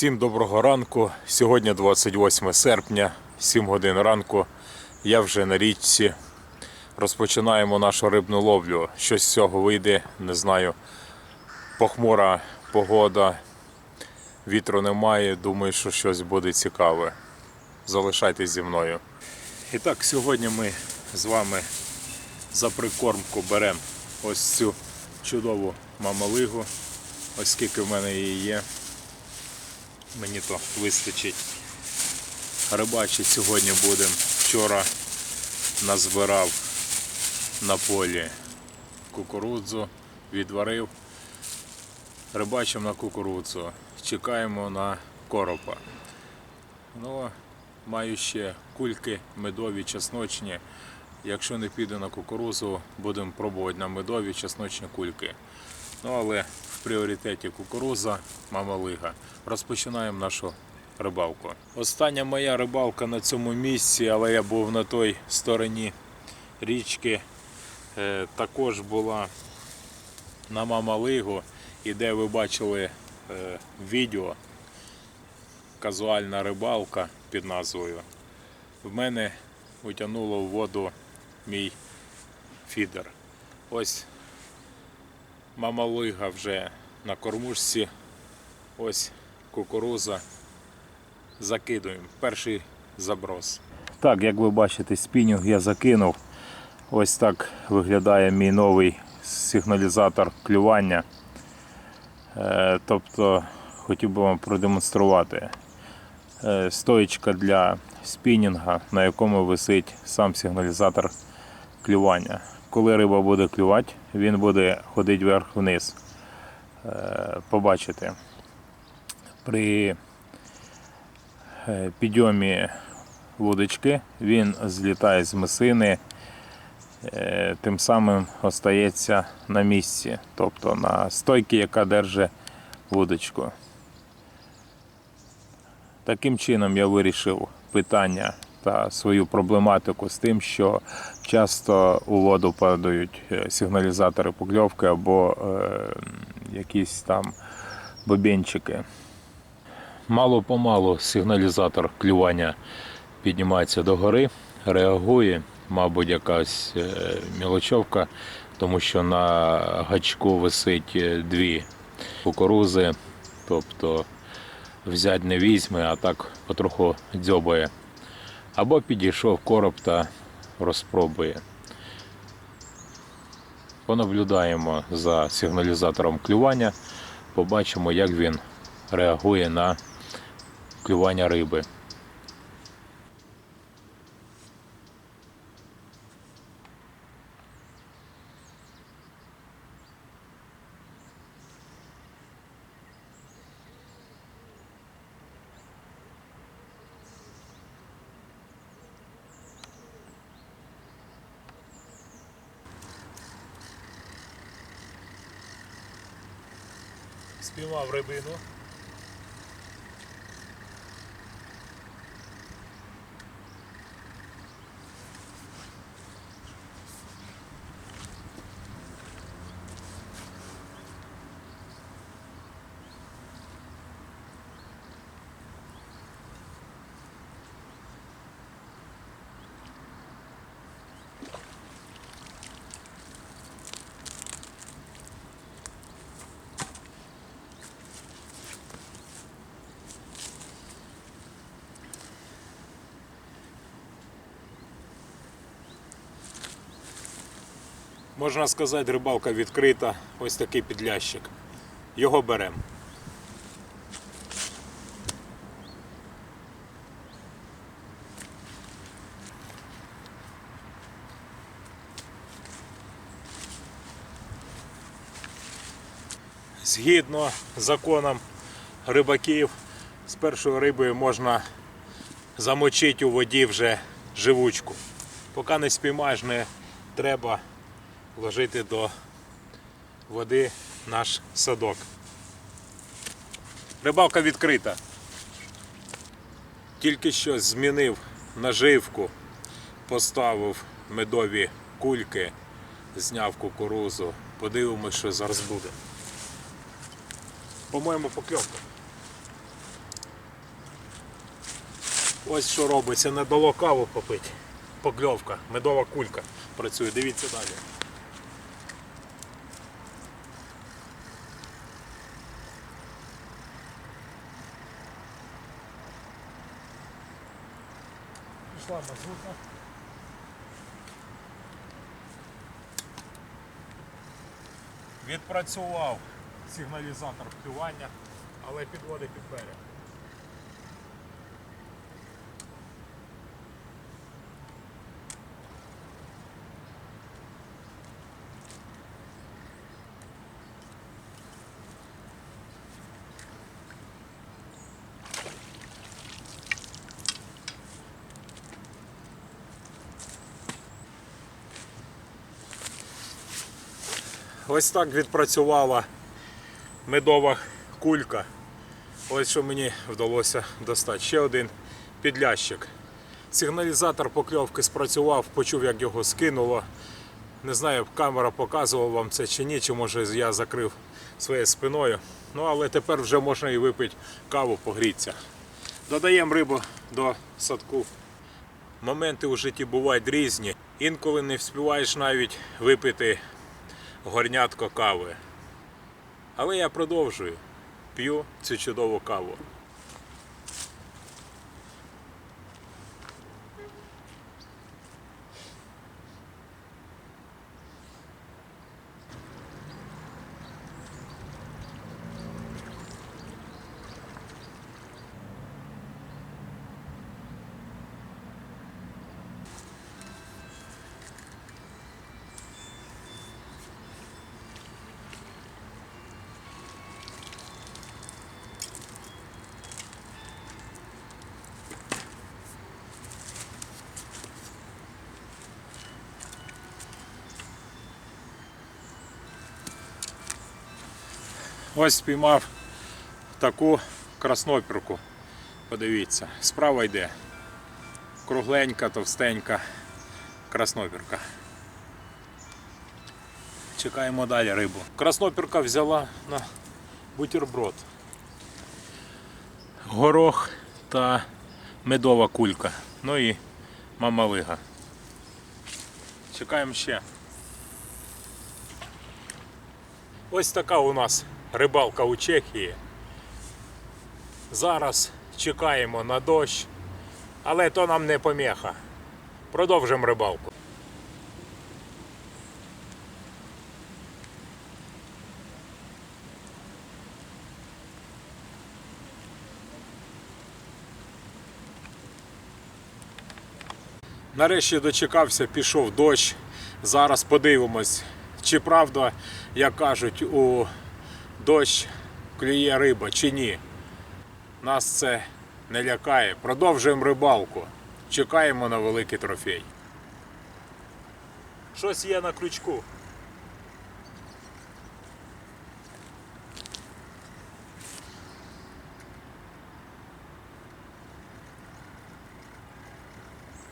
Всім доброго ранку. Сьогодні 28 серпня, 7 годин ранку. Я вже на річці. Розпочинаємо нашу рибну ловлю. Щось з цього вийде, не знаю. Похмура погода, вітру немає. Думаю, що щось буде цікаве. Залишайтесь зі мною. І так, сьогодні ми з вами за прикормку беремо ось цю чудову мамалигу. Ось скільки в мене її є. Мені то вистачить. Рибачити сьогодні будемо. Вчора назбирав на полі кукурудзу, відварив. Рибачимо на кукурудзу. Чекаємо на коропа. Ну, маю ще кульки медові, чесночні. Якщо не піде на кукурузу, будемо пробувати на медові чесночні кульки. Ну, але в пріоритеті кукуруза, мамалига. Розпочинаємо нашу рибалку. Остання моя рибалка на цьому місці, але я був на той стороні річки. Е, також була на мамалигу, і де ви бачили е, відео казуальна рибалка під назвою. В мене утягнуло в воду мій фідер. Ось мамалига вже на кормушці. Ось кукуруза. Закидуємо. Перший заброс. Так, як ви бачите, спінінг я закинув. Ось так виглядає мій новий сигналізатор клювання. Е, Тобто хотів би вам продемонструвати. Е, Стоїчка для спінінга, на якому висить сам сигналізатор клювання. Коли риба буде клювати, він буде ходити вверх-вниз. Е, Побачите. При е, підйомі вудочки він злітає з мисини, е, тим самим остається на місці, тобто на стойці, яка держить вудочку. Таким чином я вирішив питання та свою проблематику з тим, що часто у воду падають е, сигналізатори покльовки або е, якісь там бобінчики. Мало помалу сигналізатор клювання піднімається догори, реагує, мабуть, якась е, мілочовка, тому що на гачку висить дві кукурузи, тобто взять не візьме, а так потроху дзьобає. Або підійшов короб та розпробує. Понаблюдаємо за сигналізатором клювання, побачимо, як він реагує на клювання риби. Спіймав рибину. Можна сказати, рибалка відкрита. Ось такий підлящик. Його беремо. Згідно законом рибаків, з першою рибою можна замочити у воді вже живучку. Поки не спіймаєш, не треба вложити до води наш садок. Рибалка відкрита. Тільки що змінив наживку, поставив медові кульки, зняв кукурузу. Подивимось, що зараз буде. По-моєму, покльовка. Ось що робиться, не дало каву попити. Покльовка, медова кулька працює. Дивіться далі. Мазута. Відпрацював сигналізатор плювання, але підводить під берег. Ось так відпрацювала медова кулька. Ось що мені вдалося достати. Ще один підлящик. Сигналізатор покльовки спрацював, почув, як його скинуло. Не знаю, камера показувала вам це чи ні, чи може я закрив своєю спиною. Ну, але тепер вже можна і випити каву, погрітися. Додаємо рибу до садку. Моменти у житті бувають різні. Інколи не вспіваєш навіть випити горнятко кави. Але я продовжую. П'ю цю чудову каву. Ось спіймав таку краснопірку. Подивіться, справа йде. Кругленька, товстенька краснопірка. Чекаємо далі рибу. Краснопірка взяла на бутерброд. Горох та медова кулька. Ну і мамалига. Чекаємо ще. Ось така у нас рибалка у Чехії. Зараз чекаємо на дощ, але то нам не поміха. Продовжимо рибалку. Нарешті дочекався, пішов дощ. Зараз подивимось, чи правда, як кажуть, у дощ клює риба чи ні. Нас це не лякає. Продовжуємо рибалку. Чекаємо на великий трофей. Щось є на крючку.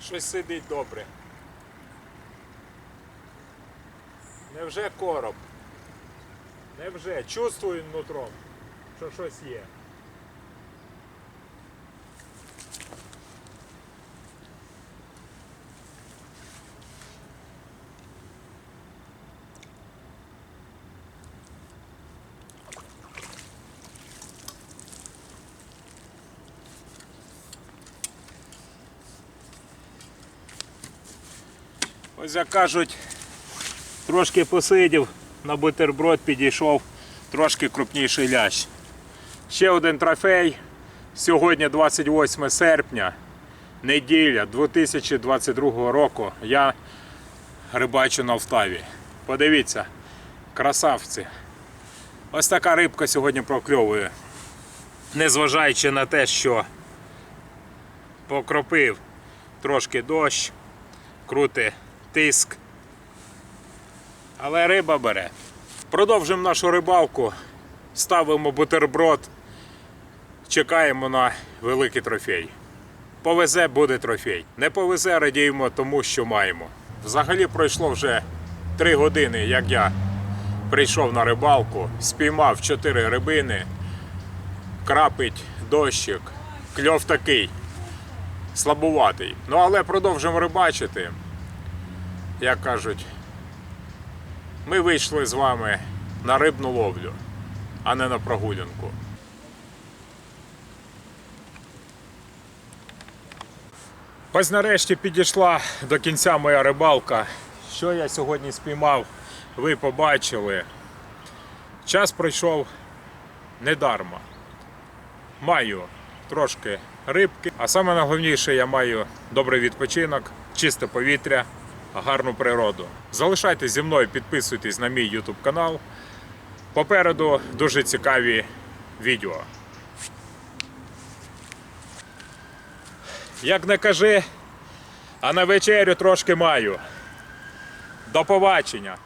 Щось сидить добре. Невже короб? Невже? Чувствую нутром, що щось є. Ось як кажуть, трошки посидів, на бутерброд підійшов трошки крупніший лящ. Ще один трофей. Сьогодні 28 серпня, неділя 2022 року. Я рибачу на Втаві. Подивіться, красавці. Ось така рибка сьогодні прокльовує. Незважаючи на те, що покропив трошки дощ, крути тиск. Але риба бере. Продовжимо нашу рибалку, ставимо бутерброд, чекаємо на великий трофей. Повезе буде трофей. Не повезе, радіємо тому, що маємо. Взагалі пройшло вже 3 години, як я прийшов на рибалку, спіймав 4 рибини, крапить дощик, кльов такий. слабуватий. Ну але продовжимо рибачити. Як кажуть, ми вийшли з вами на рибну ловлю, а не на прогулянку. Ось нарешті підійшла до кінця моя рибалка. Що я сьогодні спіймав, ви побачили. Час пройшов недарма. Маю трошки рибки, а саме найголовніше я маю добрий відпочинок, чисте повітря, гарну природу. Залишайтесь зі мною, підписуйтесь на мій YouTube канал. Попереду дуже цікаві відео. Як не кажи, а на вечерю трошки маю. До побачення!